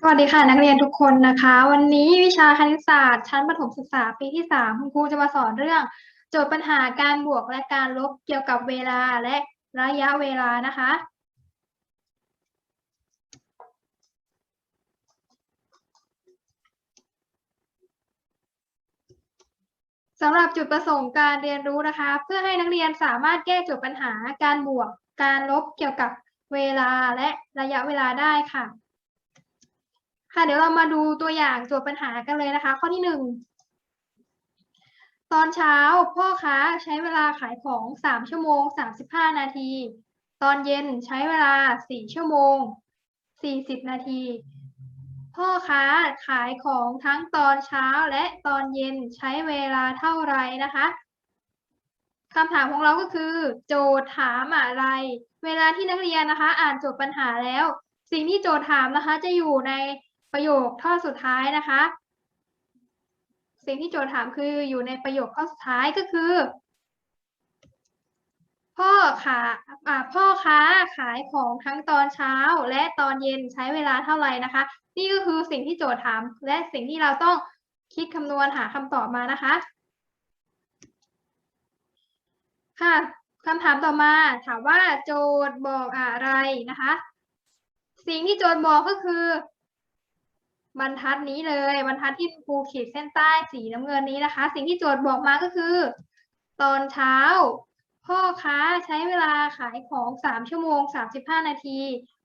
สวัสดีค่ะนักเรียนทุกคนนะคะ วันนี้วิชาคณิตศาสตร์ ชั้นประถมศึกษาปีที่สามคุณครูจะมาสอนเรื่อง โจทย์ปัญหาการบวกและการลบเกี่ยวกับเวลาและระยะเวลานะคะ สำหรับจุดประสงค์การเรียนรู้นะคะ เพื่อให้นักเรียนสามารถแก้โจทย์ปัญหาการบวก การลบเกี่ยวกับเวลาและระยะเวลาได้ค่ะ ค่ะเดี๋ยวเรามาดูตัวอย่างโจทย์ปัญหากันเลยนะคะ ข้อที่หนึ่งตอนเช้าพ่อค้าใช้เวลาขายของสามชั่วโมงสามสิบห้านาที ตอนเย็นใช้เวลาสี่ชั่วโมงสี่สิบนาที พ่อค้าขายของทั้งตอนเช้าและตอนเย็นใช้เวลาเท่าไรนะคะคำถามของเราก็คือ โจทย์ถามอะไร เวลาที่นักเรียนนะคะ อ่านโจทย์ปัญหาแล้ว สิ่งที่โจทย์ถามนะคะจะอยู่ใน ประโยคท่อสุดท้ายนะคะ สิ่งที่โจทย์ถามคืออยู่ในประโยคข้อสุดท้ายก็คือ พ่อขาอ่าพ่อค้าขายของทั้งตอนเช้าและตอนเย็นใช้เวลาเท่าไหร่นะคะ นี่ก็คือสิ่งที่โจทย์ถาม และสิ่งที่เราต้องคิดคำนวณหาคำตอบมานะคะค่ะคำถามต่อมาถามว่าโจทย์บอกอะไรนะคะ สิ่งที่โจทย์บอกก็คือ บรรทัดนี้เลยบรรทัดที่ครูขีดเส้นใต้สีน้ำเงินนี้นะคะ สิ่งที่โจทย์บอกมาก็คือ ตอนเช้า พ่อค้าใช้เวลาขายของสามชั่วโมงสามสิบห้านาที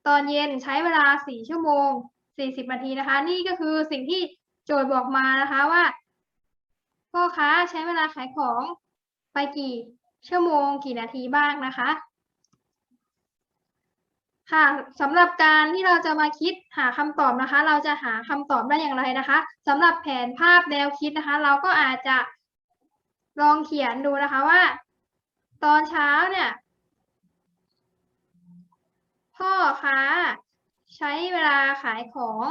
ตอนเย็นใช้เวลาสี่ชั่วโมงสี่สิบนาทีนะคะ นี่ก็คือสิ่งที่โจทย์บอกมานะคะว่า พ่อค้าใช้เวลาขายของไปกี่ชั่วโมงกี่นาทีบ้างนะคะ ค่ะสำหรับการที่เราจะมาคิดหาคำตอบนะคะ เราจะหาคำตอบได้อย่างไรนะคะสำหรับแผนภาพแนวคิดนะคะ เราก็อาจจะลองเขียนดูนะคะว่า ตอนเช้าเนี่ย พ่อค้าใช้เวลาขายของ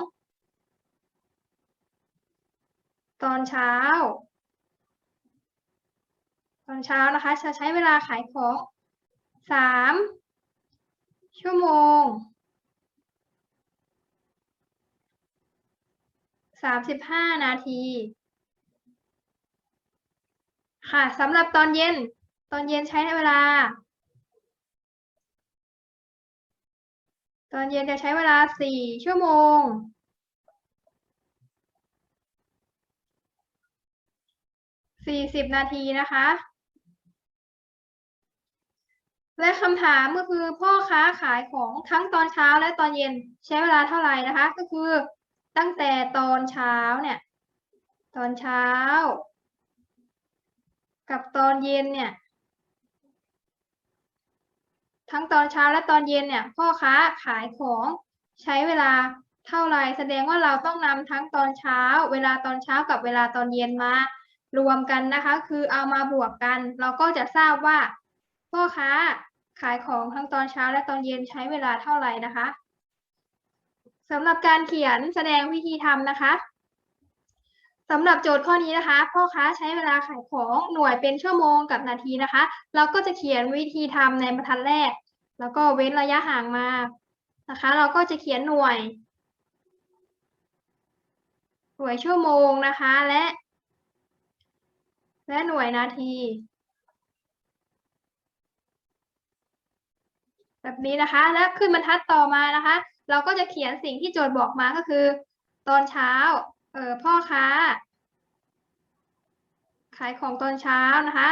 ตอนเช้า ตอนเช้านะคะ จะใช้เวลาขายของสาม ชั่วโมงสามสิบห้านาที ค่ะสำหรับตอนเย็น ตอนเย็นใช้เวลา ตอนเย็นจะใช้เวลาสี่ชั่วโมงสี่สิบนาทีนะคะ และคำถามก็คือพ่อค้าขายของทั้งตอนเช้าและตอนเย็นใช้เวลาเท่าไหร่นะคะ ก็คือตั้งแต่ตอนเช้าเนี่ย ตอนเช้า กับตอนเย็นเนี่ย ทั้งตอนเช้าและตอนเย็นเนี่ยพ่อค้าขายของใช้เวลาเท่าไหร่แสดงว่าเราต้องนำทั้งตอนเช้า เวลาตอนเช้ากับเวลาตอนเย็นมารวมกันนะคะ คือเอามาบวกกัน เราก็จะทราบว่าพ่อค้า ขายของทั้งตอนเช้าและตอนเย็นใช้เวลาเท่าไหร่นะคะสำหรับการเขียนแสดงวิธีทำนะคะสำหรับโจทย์ข้อนี้นะคะ พ่อค้าใช้เวลาขายของหน่วยเป็นชั่วโมงกับนาทีนะคะ เราก็จะเขียนวิธีทำในบรรทัดแรก แล้วก็เว้นระยะห่างมานะคะ เราก็จะเขียนหน่วย หน่วยชั่วโมงนะคะและ และหน่วยนาที แบบนี้นะคะ และขึ้นบรรทัดต่อมานะคะ เราก็จะเขียนสิ่งที่โจทย์บอกมาก็คือ ตอนเช้าเออพ่อค้า ขายของตอนเช้านะคะ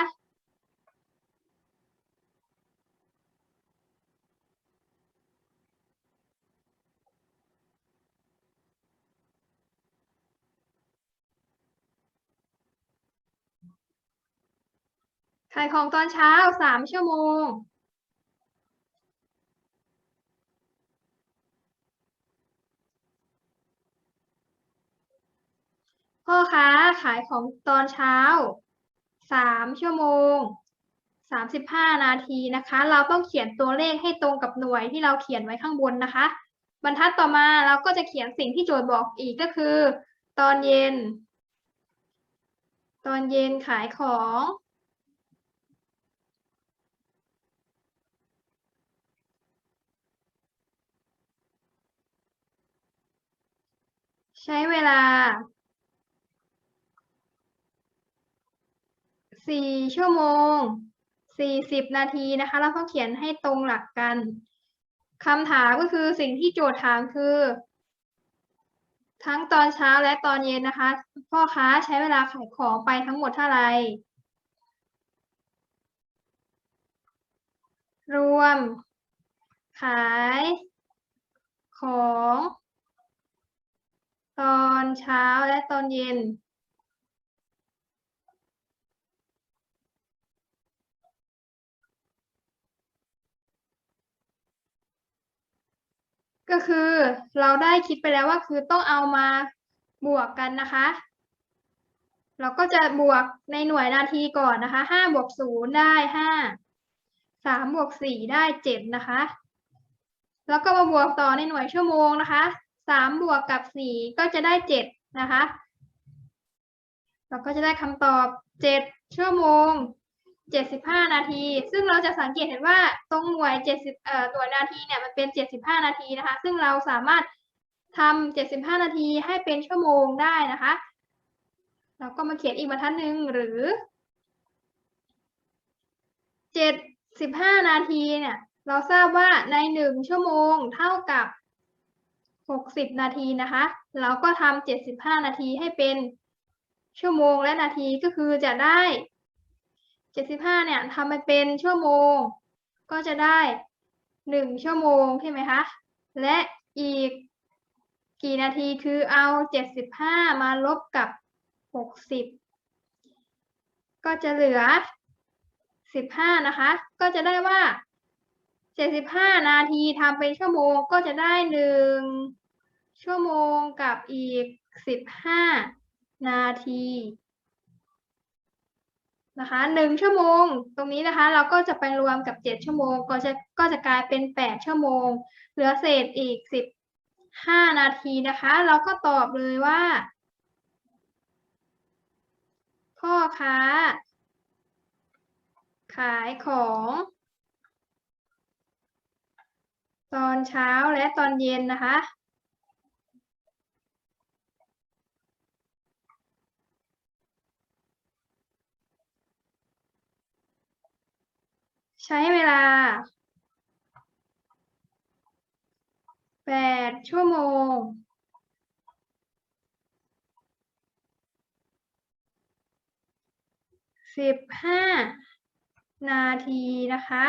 ขายของตอนเช้าสามชั่วโมง พ่อค้าขายของตอนเช้าสามชั่วโมงสามสิบห้านาทีนะคะ เราต้องเขียนตัวเลขให้ตรงกับหน่วยที่เราเขียนไว้ข้างบนนะคะ บรรทัดต่อมาเราก็จะเขียนสิ่งที่โจทย์บอกอีกก็คือ ตอนเย็น ตอนเย็นขายของใช้เวลา สี่ชั่วโมงสี่สิบนาทีนะคะ แล้วก็เขียนให้ตรงหลักกันคำถามก็คือสิ่งที่โจทย์ถามคือ ทั้งตอนเช้าและตอนเย็นนะคะ พ่อค้าใช้เวลาขายของไปทั้งหมดเท่าไหร่รวม ขายของ ตอนเช้าและตอนเย็น ก็คือเราได้คิดไปแล้วว่าคือต้องเอามาบวกกันนะคะ เราก็จะบวกในหน่วยนาทีก่อนนะคะห้าบวกศูนย์ได้ห้าสามบวกสี่ได้เจ็ดนะคะ แล้วก็มาบวกต่อในหน่วยชั่วโมงนะคะสามบวกกับสี่ก็จะได้เจ็ดนะคะ เราก็จะได้คำตอบเจ็ดชั่วโมง เจ็ดสิบห้านาที ซึ่งเราจะสังเกตเห็นว่าตรงหน่วยเจ็ดสิบเอ่อ หน่วยนาทีเนี่ยมันเป็นเจ็ดสิบห้านาทีนะคะ ซึ่งเราสามารถทำเจ็ดสิบห้านาทีให้เป็นชั่วโมงได้นะคะ เราก็มาเขียนอีกบรรทัดหนึ่งหรือเจ็ดสิบห้านาทีเนี่ยเราทราบว่าในหนึ่งชั่วโมงเท่ากับหกสิบนาทีนะคะ เราก็ทำเจ็ดสิบห้านาทีให้เป็นชั่วโมงและนาทีก็คือจะได้ เจ็ดสิบห้าเนี่ยทำไปเป็นชั่วโมง ก็จะได้หนึ่งชั่วโมงใช่ไหมคะ และอีกกี่นาทีคือเอาเจ็ดสิบห้ามาลบกับหกสิบก็จะเหลือสิบห้านะคะ ก็จะได้ว่าเจ็ดสิบห้านาทีทำเป็นชั่วโมงก็จะได้หนึ่งชั่วโมงกับอีกสิบห้านาที นะคะหนึ่งชั่วโมง ตรงนี้นะคะเราก็จะไปรวมกับเจ็ดชั่วโมง ก็จะก็จะกลายเป็นแปดชั่วโมง เหลือเศษอีกสิบห้านาทีนะคะ เราก็ตอบเลยว่า พ่อค้า ขายของ ตอนเช้าและตอนเย็นนะคะ ใช้เวลาแปดชั่วโมงสิบห้านาทีนะคะ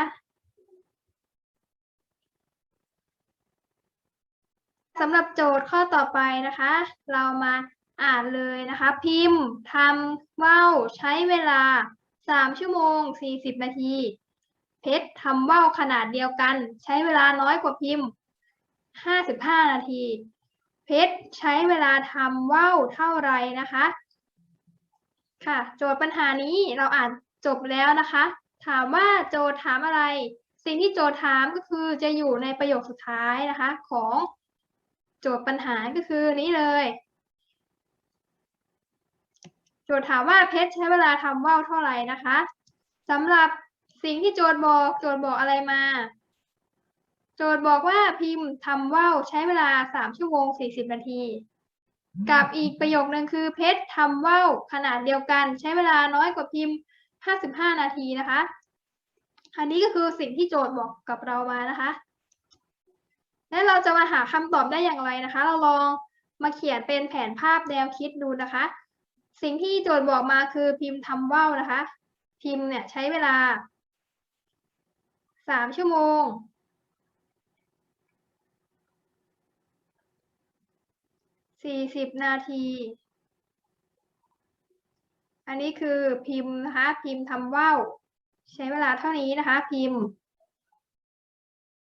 สำหรับโจทย์ข้อต่อไปนะคะ เรามาอ่านเลยนะคะ พิมพ์ทำว่าวใช้เวลาสามชั่วโมงสี่สิบนาที เพชรทำว่าวขนาดเดียวกัน ใช้เวลาน้อยกว่าพิมพ์ห้าสิบห้านาที เพชรใช้เวลาทำว่าวเท่าไรนะคะ ค่ะ โจทย์ปัญหานี้เราอ่านจบแล้วนะคะ ถามว่าโจทย์ถามอะไร สิ่งที่โจทย์ถามก็คือจะอยู่ในประโยคสุดท้ายนะคะ ของโจทย์ปัญหาก็คือนี้เลย โจทย์ถามว่าเพชรใช้เวลาทำว่าวเท่าไหร่นะคะสำหรับ สิ่งที่โจทย์บอกโจทย์บอกอะไรมา โจทย์บอกว่าพิมพ์ทำว่าวใช้เวลาสามชั่วโมงสี่สิบนาที กับอีกประโยคนึงคือเพชรทำว่าวขนาดเดียวกัน ใช้เวลาน้อยกว่าพิมพ์ห้าสิบห้านาทีนะคะ อันนี้ก็คือสิ่งที่โจทย์บอกกับเรามานะคะ และเราจะมาหาคำตอบได้อย่างไรนะคะ เราลองมาเขียนเป็นแผนภาพแนวคิดดูนะคะ สิ่งที่โจทย์บอกมาคือพิมพ์ทำว่าวนะคะ พิมพ์เนี่ยใช้เวลา สามชั่วโมง สี่สิบนาที อันนี้คือพิมพ์นะคะ พิมพ์ทำว่าวใช้เวลาเท่านี้นะคะ พิมพ์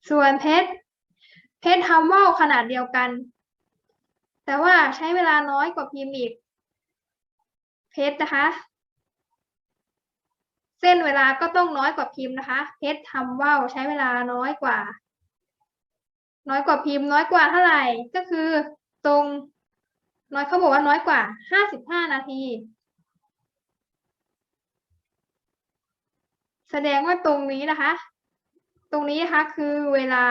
ส่วนเพชร เพชรทำว่าวขนาดเดียวกัน แต่ว่าใช้เวลาน้อยกว่าพิมพ์อีก เพชรนะคะ เส้นเวลาก็ต้องน้อยกว่าพิมพ์นะคะ เพชรทำว่าวใช้เวลาน้อยกว่า น้อยกว่าพิมพ์ น้อยกว่าเท่าไหร่ก็คือ ตรง น้อยเขาบอกว่าน้อยกว่าห้าสิบห้านาที แสดงว่าตรงนี้นะคะ ตรงนี้นะคะคือเวลา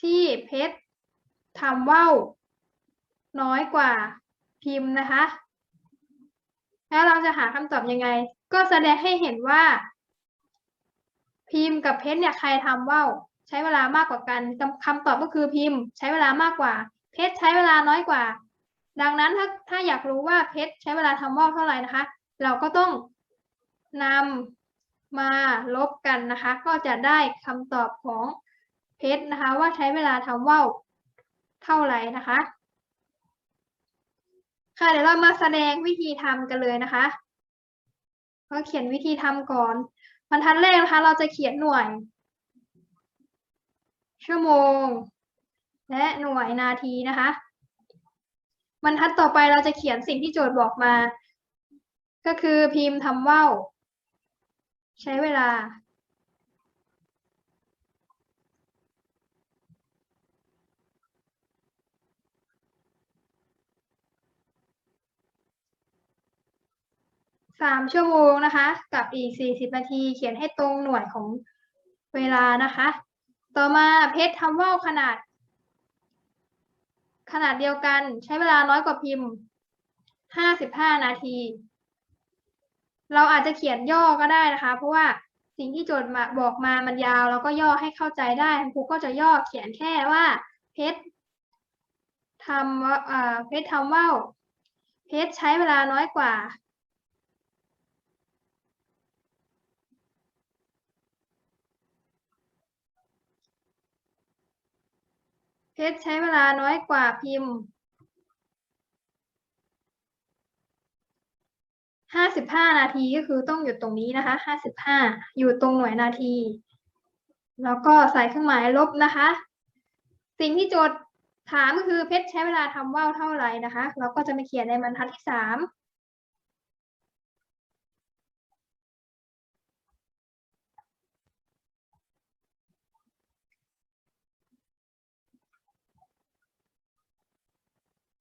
ที่เพชรทำว่าวน้อยกว่าพิมพ์นะคะ แล้วเราจะหาคำตอบยังไง ก็แสดงให้เห็นว่า พิมพ์กับเพชรเนี่ยใครทำว่าวใช้เวลามากกว่ากันคำตอบก็คือพิมพ์ ใช้เวลามากกว่า เพชรใช้เวลาน้อยกว่า ดังนั้นถ้าถ้าอยากรู้ว่าเพชรใช้เวลาทำว่าวเท่าไหร่นะคะ เราก็ต้องนำมาลบกันนะคะ ก็จะได้คำตอบของเพชรนะคะ ว่าใช้เวลาทำว่าวเท่าไหร่นะคะ ค่ะเดี๋ยวเรามาแสดงวิธีทำกันเลยนะคะก็เขียนวิธีทำก่อนบรรทัดแรกนะคะ เราจะเขียนหน่วย ชั่วโมง และหน่วยนาทีนะคะบรรทัดต่อไปเราจะเขียนสิ่งที่โจทย์บอกมา ก็คือพิมพ์ทำว่าวใช้เวลา สามชั่วโมงนะคะ กับอีกสี่สิบนาทีเขียนให้ตรงหน่วยของเวลานะคะ ต่อมาเพชรทำว่าวขนาด ขนาดเดียวกันใช้เวลาน้อยกว่าพิมพ์ห้าสิบห้านาที เราอาจจะเขียนย่อก็ได้นะคะ เพราะว่าสิ่งที่โจทย์มาบอกมามันยาวเราก็ย่อให้เข้าใจได้ครูก็จะย่อเขียนแค่ว่า เพชรทำเพชรทำว่าวเพชรใช้เวลาน้อยกว่า เพชรใช้เวลาน้อยกว่าพิมพ์ห้าสิบห้านาทีก็คือต้องอยู่ตรงนี้นะคะห้าสิบห้าอยู่ตรงหน่วยนาที แล้วก็ใส่เครื่องหมายลบนะคะ สิ่งที่โจทย์ถามก็คือเพชรใช้เวลาทำว่าวเท่าไหร่นะคะ เราก็จะมาเขียนในบรรทัดที่สาม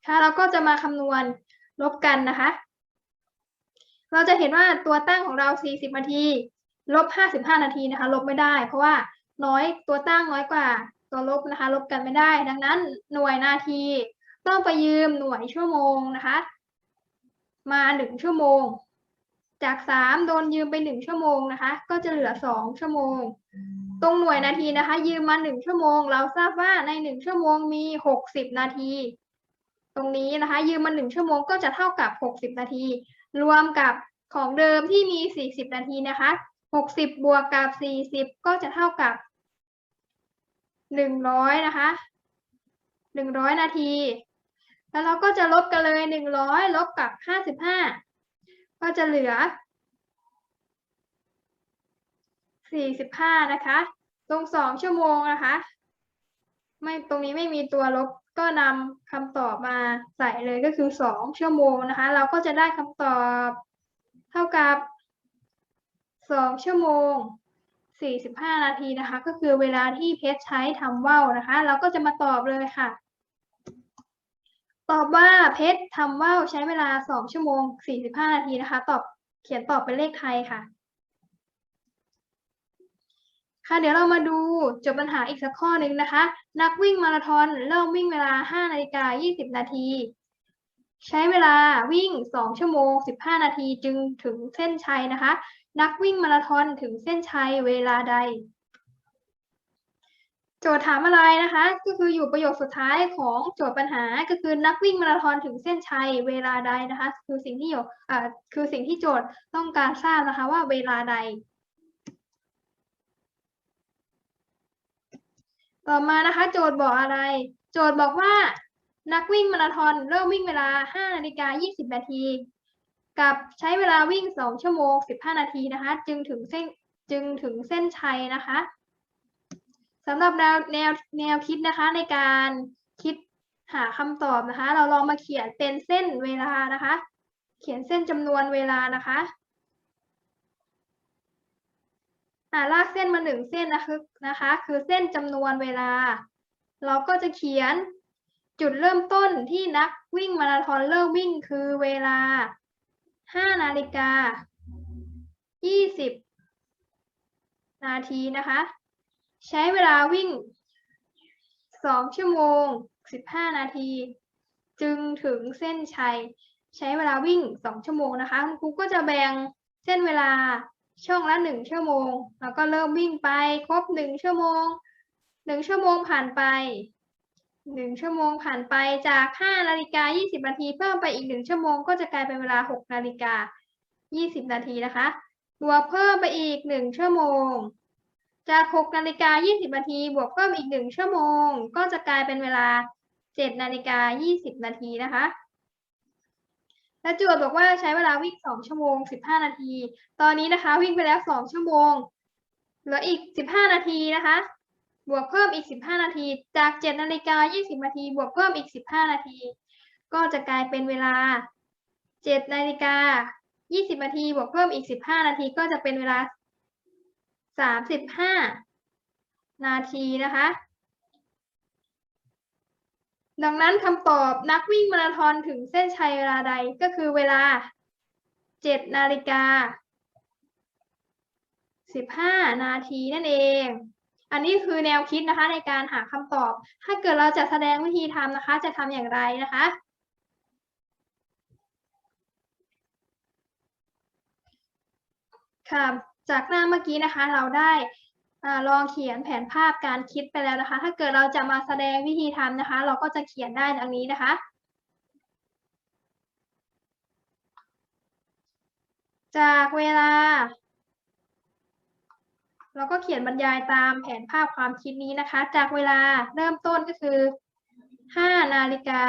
ค่ะเราก็จะมาคำนวณลบกันนะคะ เราจะเห็นว่าตัวตั้งของเรา 40 นาที ลบ 55 นาทีนะคะ ลบไม่ได้ เพราะว่าน้อยตัวตั้งน้อยกว่าตัวลบนะคะ ลบกันไม่ได้ ดังนั้นหน่วยนาที ต้องไปยืมหน่วยชั่วโมงนะคะ มาหนึ่งชั่วโมง จากสามโดนยืมไปหนึ่งชั่วโมงนะคะ ก็จะเหลือสองชั่วโมง ตรงหน่วยนาทีนะคะ ยืมมาหนึ่งชั่วโมง เราทราบว่าในหนึ่งชั่วโมงมีหกสิบนาที ตรงนี้นะคะ ยืมมาหนึ่งชั่วโมงก็จะเท่ากับหกสิบนาที รวมกับของเดิมที่มีสี่สิบนาทีนะคะหกสิบบวกกับสี่สิบก็จะเท่ากับหนึ่งร้อยนะคะหนึ่งร้อยนาที แล้วเราก็จะลบกันเลยหนึ่งร้อยลบกับห้าสิบห้าก็จะเหลือสี่สิบห้านะคะ ตรงสองชั่วโมงนะคะ ไม่ตรงนี้ไม่มีตัวลบ ก็นำคำตอบมาใส่เลยก็คือสองชั่วโมงนะคะ เราก็จะได้คำตอบเท่ากับสองชั่วโมงสี่สิบห้านาทีนะคะ ก็คือเวลาที่เพชรใช้ทำว่าวนะคะ เราก็จะมาตอบเลยค่ะ ตอบว่าเพชรทำว่าวใช้เวลาสองชั่วโมงสี่สิบห้านาทีนะคะ ตอบเขียนตอบเป็นเลขไทยค่ะ ค่ะเดี๋ยวเรามาดูจบปัญหาอีกสักข้อหนึ่งนะคะ นักวิ่งมาราธอนเริ่มวิ่งเวลา 5 นาฬิกา 20 นาที ใช้เวลาวิ่ง 2 ชั่วโมง 15 นาทีจึงถึงเส้นชัยนะคะ นักวิ่งมาราธอนถึงเส้นชัยเวลาใด โจทย์ถามอะไรนะคะ ก็คืออยู่ประโยคสุดท้ายของโจทย์ปัญหาก็คือนักวิ่งมาราธอนถึงเส้นชัยเวลาใดนะคะ คือสิ่งที่อยู่อ่าคือสิ่งที่โจทย์ต้องการทราบนะคะว่าเวลาใด ต่อมานะคะ โจทย์บอกอะไร โจทย์บอกว่า นักวิ่งมาราธอนเริ่มวิ่งเวลา 5 นาฬิกา 20 นาที กับใช้เวลาวิ่ง 2 ชั่วโมง 15 นาทีนะคะ จึงถึงเส้นจึงถึงเส้นชัยนะคะสำหรับแนวแนวแนวคิดนะคะในการคิดหาคำตอบนะคะ เราลองมาเขียนเป็นเส้นเวลานะคะ เขียนเส้นจำนวนเวลานะคะ อ่าลากเส้นมาหนึ่งเส้นนะคะนะคะ คือเส้นจำนวนเวลา เราก็จะเขียนจุดเริ่มต้นที่นักวิ่งมาราธอนเริ่มวิ่งคือเวลา 5 นาฬิกา 20 นาทีนะคะ ใช้เวลาวิ่ง 2 ชั่วโมง 15 นาที จึงถึงเส้นชัย ใช้เวลาวิ่ง 2 ชั่วโมงนะคะ คุณครูก็จะแบ่งเส้นเวลา ช่องละ1ชั่วโมง แล้วก็เริ่มวิ่งไปครบ1ชั่วโมง1ชั่วโมงผ่านไป1ชั่วโมงผ่านไปจาก5นาฬิกา20นาทีเพิ่มไปอีก1ชั่วโมงก็จะกลายเป็นเวลา6นาฬิกา20นาทีนะคะบวกเพิ่มไปอีก1ชั่วโมง จาก6นาฬิกา20นาทีบวกเพิ่มอีก1ชั่วโมง ก็จะกลายเป็นเวลา7นาฬิกา20นาทีนะคะ และจทย์บอกว่าใช้เวลาวิ่ง2ชั่วโมง15นาที ตอนนี้นะคะวิ่งไปแล้ว2ชั่วโมง เหลืออีก15นาทีนะคะ บวกเพิ่มอีก15นาที จาก7นาฬิกา20นาที บวกเพิ่มอีก15นาที ก็จะกลายเป็นเวลา7นาฬิกา20นาที บวกเพิ่มอีก15นาที ก็จะเป็นเวลา35นาทีนะคะ ดังนั้นคำตอบนักวิ่งมาราธอนถึงเส้นชัยเวลาใดก็คือเวลา 7 นาฬิกา 15 นาทีนั่นเอง อันนี้คือแนวคิดนะคะในการหาคำตอบ ถ้าเกิดเราจะแสดงวิธีทำนะคะ จะทำอย่างไรนะคะ ค่ะ จากหน้าเมื่อกี้นะคะเราได้ อลองเขียนแผนภาพการคิดไปแล้วนะคะ ถ้าเกิดเราจะมาแสดงวิธีทำนะคะ เราก็จะเขียนได้ดังนี้นะคะจากเวลา เราก็เขียนบรรยายตามแผนภาพความคิดนี้นะคะ จากเวลาเริ่มต้นก็คือ 5 นาฬิกา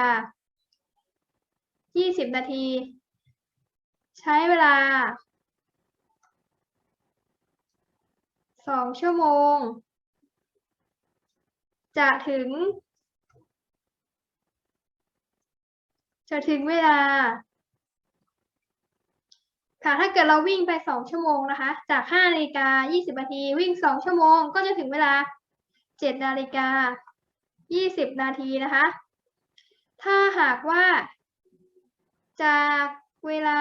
20 นาที ใช้เวลา สองชั่วโมง จะถึง จะถึงเวลา ค่ะ ถ้าเกิดเราวิ่งไปสองชั่วโมงนะคะ จากห้านาฬิกายี่สิบนาที วิ่งสองชั่วโมง ก็จะถึงเวลาเจ็ดนาฬิกายี่สิบนาทีนะคะ ถ้าหากว่าจากเวลา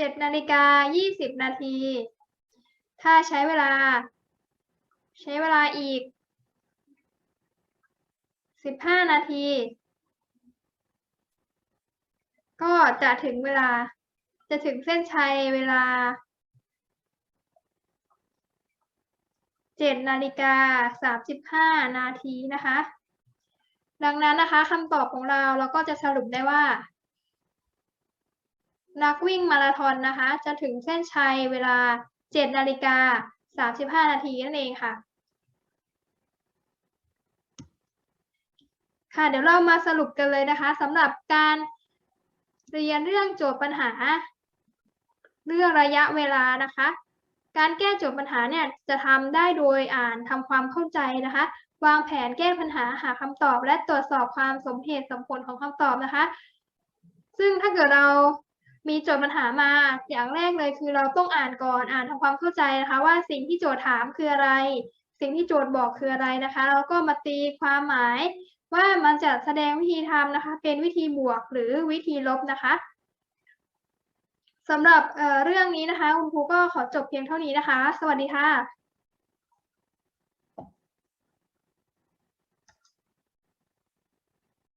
เจ็ดนาฬิกายี่สิบนาที ถ้าใช้เวลา ใช้เวลาอีกสิบห้านาที ก็จะถึงเวลา จะถึงเส้นชัยเวลาเจ็ดนาฬิกาสามสิบห้านาทีนะคะ ดังนั้นนะคะคำตอบของเราเราก็จะสรุปได้ว่า นักวิ่งมาราธอนนะคะ จะถึงเส้นชัยเวลา 7 นาฬิกา 35 นาทีนั่นเองค่ะ ค่ะ เดี๋ยวเรามาสรุปกันเลยนะคะสำหรับการเรียนเรื่องโจทย์ปัญหา เรื่องระยะเวลานะคะ การแก้โจทย์ปัญหาเนี่ยจะทำได้โดยอ่านทำความเข้าใจนะคะวางแผนแก้ปัญหาหาคำตอบ และตรวจสอบความสมเหตุสมผลของคำตอบนะคะ ซึ่งถ้าเกิดเรา มีโจทย์ปัญหามา อย่างแรกเลยคือเราต้องอ่านก่อนอ่านทำความเข้าใจนะคะว่าสิ่งที่โจทย์ถามคืออะไร สิ่งที่โจทย์บอกคืออะไรนะคะแล้วก็มาตีความหมาย ว่ามันจะแสดงวิธีทำนะคะ เป็นวิธีบวกหรือวิธีลบนะคะสำหรับเเรื่องนี้นะคะ คุณครูก็ขอจบเพียงเท่านี้นะคะ สวัสดีค่ะ